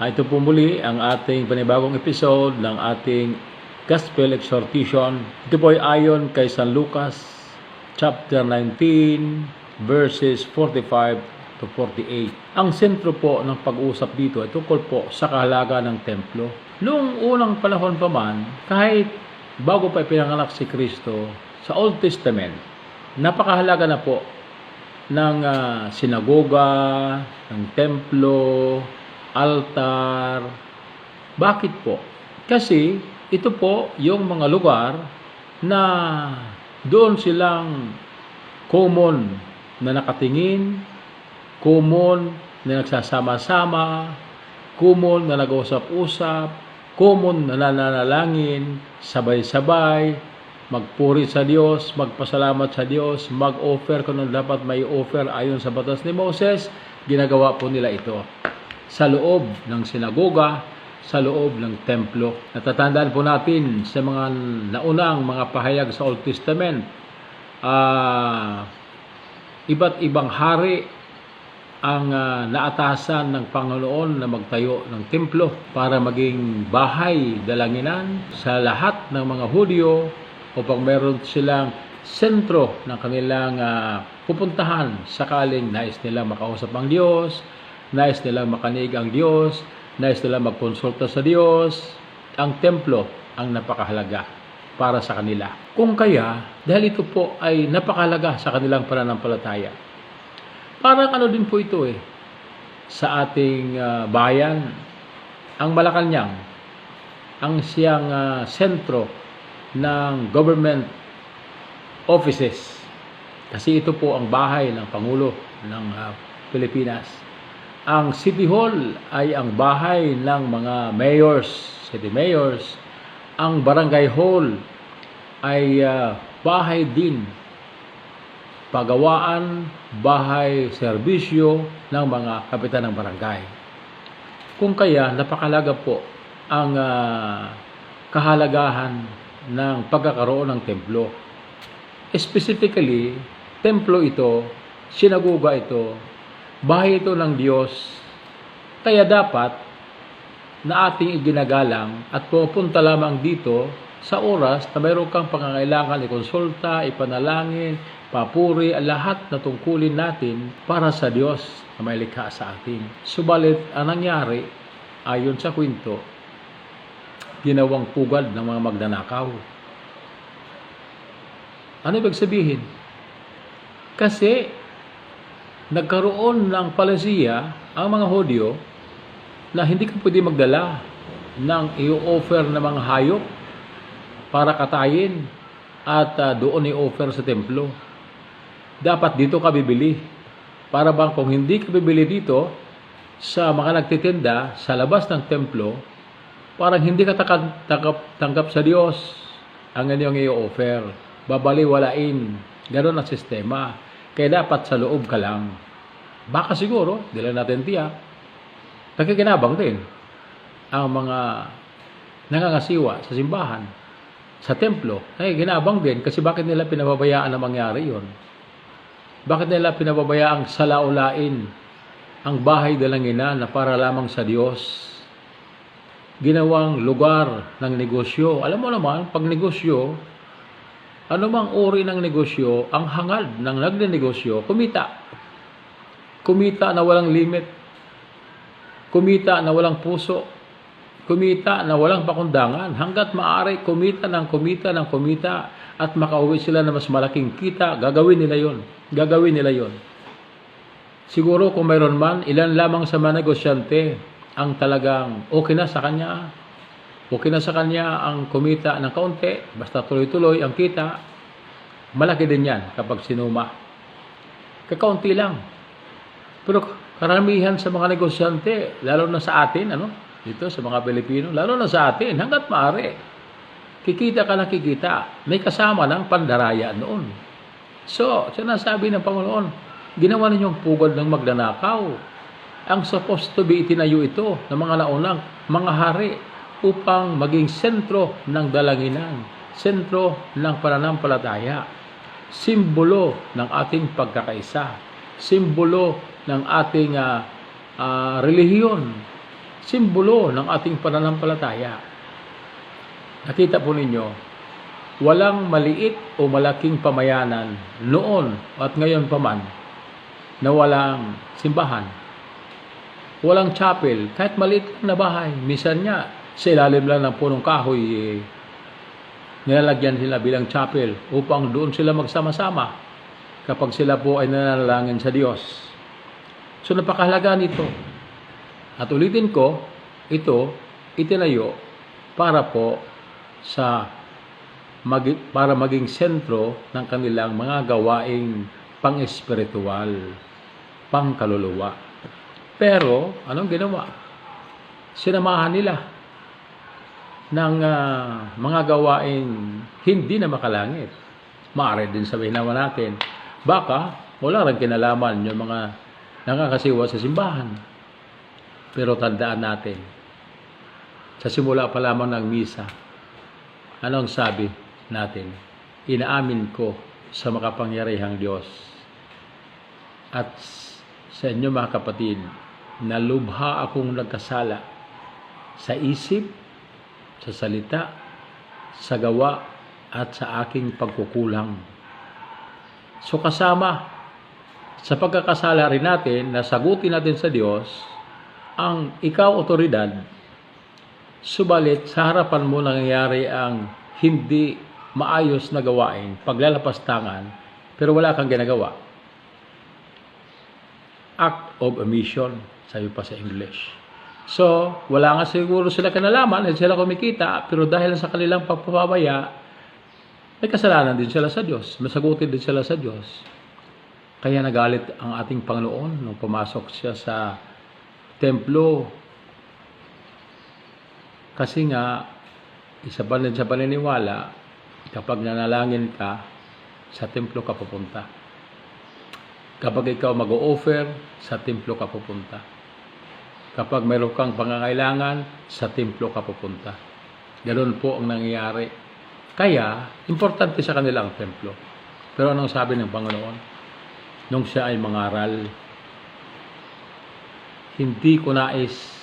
Ito po muli ang ating panibagong episode ng ating Gospel Exhortation. Ito po ay ayon kay San Lucas chapter 19 verses 45 to 48. Ang sentro po ng pag-usap dito ay tungkol po sa kahalaga ng templo. Noong unang panahon pa man, kahit bago pa ipinanganak si Kristo sa Old Testament, napakahalaga na po ng ah, sinagoga, ng templo, altar. Bakit po? Kasi ito po yung mga lugar na doon silang common na nakatingin, common na nagsasama-sama, common na nag-usap-usap, common na nananalangin, sabay-sabay, magpuri sa Diyos, magpasalamat sa Diyos, mag-offer kung dapat may offer ayon sa batas ni Moses, ginagawa po nila ito sa loob ng sinagoga, sa loob ng templo. Natatandaan po natin sa mga naunang mga pahayag sa Old Testament, ah, iba't ibang hari ang ah, naatasan ng Panginoon na magtayo ng templo para maging bahay dalanginan sa lahat ng mga Hudyo upang meron silang sentro ng kanilang ah, pupuntahan sakaling nais nila makausap ang Diyos, nais nila makanig ang Diyos, nais nila magkonsulta sa Diyos. Ang templo ang napakahalaga para sa kanila. Kung kaya, dahil ito po ay napakahalaga sa kanilang pananampalataya. Parang ano din po ito eh, sa ating ah, bayan, ang Malacanang, ang siyang ah, sentro ng government offices. Kasi ito po ang bahay ng Pangulo ng ah, Pilipinas. Ang City Hall ay ang bahay ng mga mayors, city mayors. Ang Barangay Hall ay ah, bahay din pagawaan, bahay, serbisyo ng mga kapitan ng barangay. Kung kaya, napakalaga po ang ah, kahalagahan ng pagkakaroon ng templo. Specifically, templo ito, sinagoga ito, bahay ito ng Diyos. Kaya dapat na ating iginagalang at pupunta lamang dito sa oras na mayroon kang pangangailangan ikonsulta, ipanalangin, papuri, ang lahat na tungkulin natin para sa Diyos na may likha sa atin. Subalit, ang nangyari, ayon sa kwento, ginawang pugad ng mga magnanakaw. Ano ibig sabihin? Kasi nagkaroon ng palisiya ang mga Hodyo na hindi ka pwede magdala ng i-offer na mga hayop para katayin at ah, doon i-offer sa templo. Dapat dito ka bibili. Para bang kung hindi ka bibili dito sa mga nagtitinda sa labas ng templo, parang hindi ka takap, tanggap sa Diyos ang inyong i-offer. Babaliwalain. Ganon ang sistema. Kaya dapat sa loob ka lang. Baka siguro, di lang natin tiyak, nakikinabang din ang mga nangangasiwa sa simbahan, sa templo. Nakikinabang din kasi bakit nila pinababayaan na mangyari yon? Bakit nila pinababayaang salaulain ang bahay dalangina na para lamang sa Diyos? Ginawang lugar ng negosyo. Alam mo naman, pag negosyo, anumang uri ng negosyo, ang hangad ng nagnenegosyo, kumita. Kumita na walang limit. Kumita na walang puso. Kumita na walang pakundangan. Hanggat maaari, kumita ng kumita ng kumita at makauwi sila na mas malaking kita, gagawin nila yon. Gagawin nila yon. Siguro kung mayroon man, ilan lamang sa mga negosyante ang talagang okay na sa kanya. Okay na sa kanya ang kumita ng kaunti, basta tuloy-tuloy ang kita. Malaki din yan kapag sinuma. Kakaunti lang. Pero karamihan sa mga negosyante, lalo na sa atin, ano, dito sa mga Pilipino, lalo na sa atin, hanggat maaari, kikita ka na kikita, may kasama ng pandaraya noon. So, sinasabi ng Panginoon, ginawa ninyong pugad ng magdanakaw. Ang supposed to be itinayo ito ng mga naunang mga hari upang maging sentro ng dalanginan, sentro ng pananampalataya, simbolo ng ating pagkakaisa, simbolo ng ating ah, ah, relihiyon, simbolo ng ating pananampalataya. Nakita po ninyo, walang maliit o malaking pamayanan noon at ngayon pa man na walang simbahan. Walang chapel, kahit maliit na bahay. Minsan nga, sa ilalim lang ng punong kahoy, eh, nilalagyan sila bilang chapel upang doon sila magsama-sama kapag sila po ay nananalangin sa Diyos. So napakahalaga nito. At ulitin ko, ito itinayo para po sa magi- para maging sentro ng kanilang mga gawaing pang-espiritual, pang-kaluluwa. Pero, anong ginawa? Sinamahan nila ng ah, mga gawaing hindi na makalangit. Maaari din sabihin naman natin, baka wala rin kinalaman yung mga nakakasiwa sa simbahan. Pero tandaan natin, sa simula pa lamang ng misa, anong sabi natin? Inaamin ko sa makapangyarihang Diyos at sa inyo mga kapatid, na lubha akong nagkasala sa isip, sa salita, sa gawa, at sa aking pagkukulang. So kasama sa pagkakasala rin natin na sagutin natin sa Diyos ang ikaw otoridad, subalit sa harapan mo nangyayari ang hindi maayos na gawain, paglalapas tangan, pero wala kang ginagawa. Act of omission, sabi pa sa English. So, wala nga siguro sila kinalaman, hindi sila kumikita, pero dahil sa kanilang pagpapabaya, may kasalanan din sila sa Diyos. Masagutin din sila sa Diyos. Kaya nagalit ang ating Panginoon nung pumasok siya sa templo. Kasi nga, isa pa sa paniniwala, kapag nanalangin ka, sa templo ka pupunta. Kapag ikaw mag-o-offer, sa templo ka pupunta. Kapag mayroon kang pangangailangan, sa templo ka pupunta. Ganun po ang nangyayari. Kaya, importante sa kanila ang templo. Pero anong sabi ng Panginoon? Nung siya ay mangaral, hindi ko nais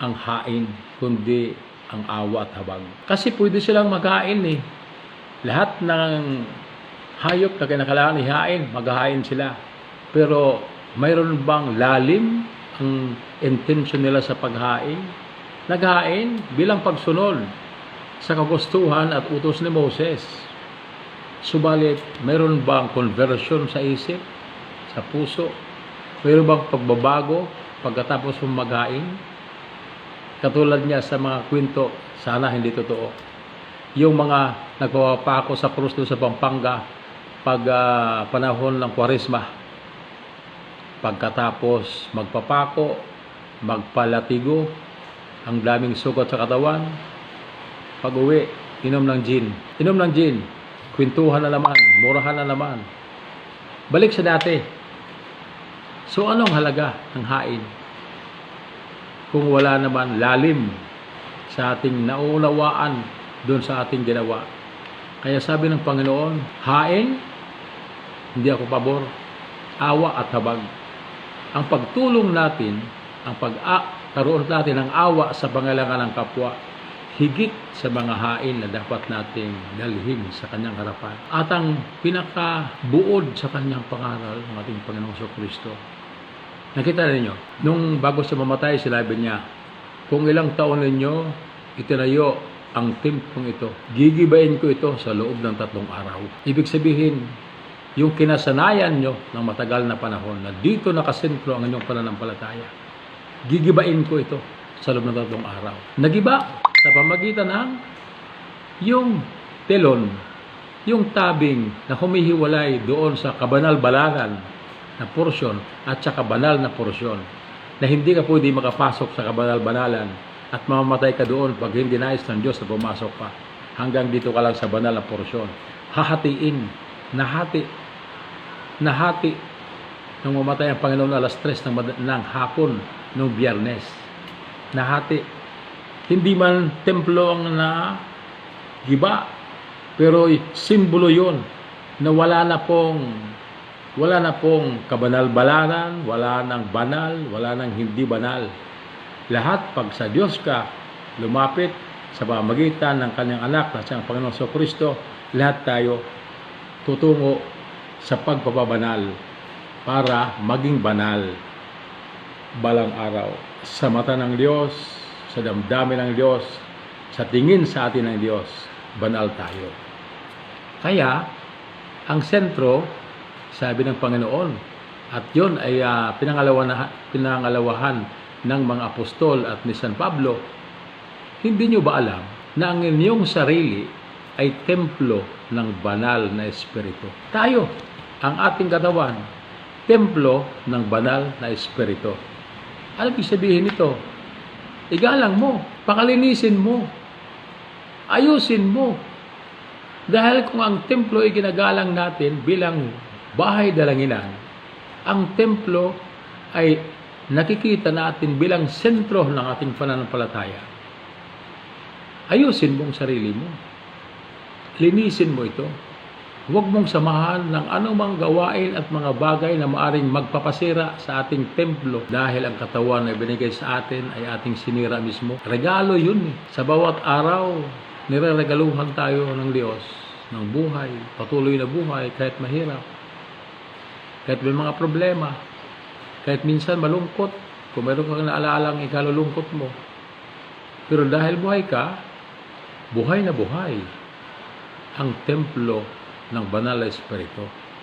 ang hain, kundi ang awa at habag. Kasi pwede silang maghain eh. Lahat ng hayop na kinakailangan ihain, maghahain sila. Pero mayroon bang lalim ang intention nila sa paghain? Naghain bilang pagsunod sa kagustuhan at utos ni Moses. Subalit, mayroon bang conversion sa isip, sa puso? Mayroon bang pagbabago pagkatapos mong maghain? Katulad niya sa mga kwento, sana hindi totoo. Yung mga nagpapako sa krus sa Pampanga pag ah, panahon ng Kwaresma. Pagkatapos magpapako, magpalatigo, ang daming sugat sa katawan, pag uwi, inom ng gin. Inom ng gin, kwentuhan na naman, murahan na naman. Balik sa dati. So anong halaga ng hain? Kung wala naman lalim sa ating naunawaan doon sa ating ginawa. Kaya sabi ng Panginoon, hain, hindi ako pabor, awa at habag. Ang pagtulong natin, ang pagkaroon natin ng awa sa pangailangan ng kapwa, higit sa mga hain na dapat nating dalhin sa kanyang harapan. At ang pinakabuod sa kanyang pangaral ng ating Panginoong Kristo. Nakita ninyo, nung bago siya mamatay, sinabi niya, kung ilang taon ninyo itinayo ang templong ito, gigibayin ko ito sa loob ng tatlong araw. Ibig sabihin, yung kinasanayan nyo ng matagal na panahon na dito nakasentro ang inyong pananampalataya, gigibain ko ito sa loob ng tatlong araw. Nagiba sa pamagitan ng yung telon, yung tabing na humihiwalay doon sa kabanal-balagan na porsyon at sa banal na porsyon na hindi ka pwede makapasok sa kabanal-banalan at mamamatay ka doon pag hindi nais ng Diyos na pumasok pa. Hanggang dito ka lang sa banal na porsyon. Hahatiin, nahati, nahati nung mamatay ang Panginoon alas 3 ng, ng hapon nung biyernes. Nahati. Hindi man templo ang na giba, pero simbolo yon na wala na pong wala na pong kabanal-balaran, wala nang banal, wala nang hindi banal. lahat pag sa Diyos ka lumapit sa pamagitan ng kanyang anak na siyang Panginoon sa Kristo, lahat tayo tutungo sa pagpapabanal para maging banal balang araw sa mata ng Diyos, sa damdamin ng Diyos, sa tingin sa atin ng Diyos, banal tayo. Kaya, ang sentro, sabi ng Panginoon, at yun ay uh, pinangalawahan, pinangalawahan ng mga apostol at ni San Pablo, hindi nyo ba alam na ang inyong sarili ay templo ng banal na Espiritu? Tayo, ang ating katawan, templo ng banal na Espiritu. Ano ibig sabihin nito? Igalang mo, pakalinisin mo, ayusin mo. Dahil kung ang templo ay ginagalang natin bilang bahay dalanginan, ang templo ay nakikita natin bilang sentro ng ating pananampalataya. Ayusin mo ang sarili mo. Linisin mo ito. Huwag mong samahan ng anumang gawain at mga bagay na maaring magpapasira sa ating templo dahil ang katawan na binigay sa atin ay ating sinira mismo. Regalo yun eh. Sa bawat araw, nireregaluhan tayo ng Diyos ng buhay, patuloy na buhay kahit mahirap, kahit may mga problema, kahit minsan malungkot, kung meron kang naalalang ikalulungkot mo. Pero dahil buhay ka, buhay na buhay ang templo ng banal na espiritu.